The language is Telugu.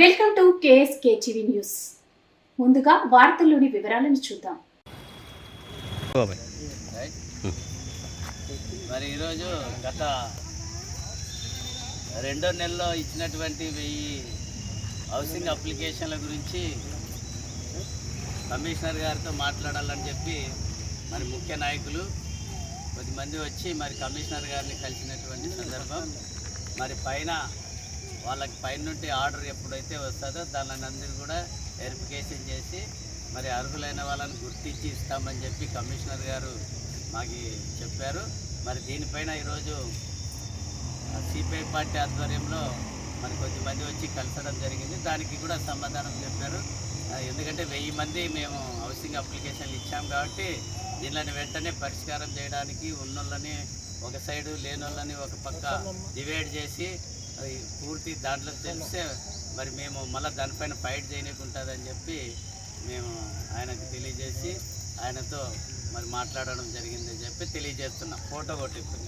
Welcome to KSK TV news. ముందుగా వార్తల్లోని వివరాలను చూద్దాం. మరి ఈరోజు గత రెండో నెలలో ఇచ్చినటువంటి వెయ్యి హౌసింగ్ అప్లికేషన్ల గురించి కమిషనర్ గారితో మాట్లాడాలని చెప్పి మరి ముఖ్య నాయకులు కొద్దిమంది వచ్చి మరి కమిషనర్ గారిని కలిసినటువంటి సందర్భం మరి పైన వాళ్ళకి పైన నుండి ఆర్డర్ ఎప్పుడైతే వస్తుందో దానిని అందరూ కూడా వెరిఫికేషన్ చేసి మరి అర్హులైన వాళ్ళని గుర్తించి ఇస్తామని చెప్పి కమిషనర్ గారు మాకు చెప్పారు. మరి దీనిపైన ఈరోజు సిపిఐ పార్టీ ఆధ్వర్యంలో మరి కొద్దిమంది వచ్చి కలిసడం జరిగింది. దానికి కూడా సమాధానం చెప్పారు. ఎందుకంటే వెయ్యి మంది మేము హౌసింగ్ అప్లికేషన్లు ఇచ్చాం కాబట్టి దీనిని వెంటనే పరిష్కారం చేయడానికి ఉన్నోళ్ళని ఒక సైడు లేనోళ్ళని ఒక పక్క డివైడ్ చేసి అది పూర్తి దాంట్లో తెలిస్తే మరి మేము మళ్ళీ దానిపైన ఫైట్ చేయనీకుంటుందని చెప్పి మేము ఆయనకు తెలియజేసి ఆయనతో మరి మాట్లాడడం జరిగిందని చెప్పి తెలియజేస్తున్నాం. ఫోటో కొట్టిప్పుడు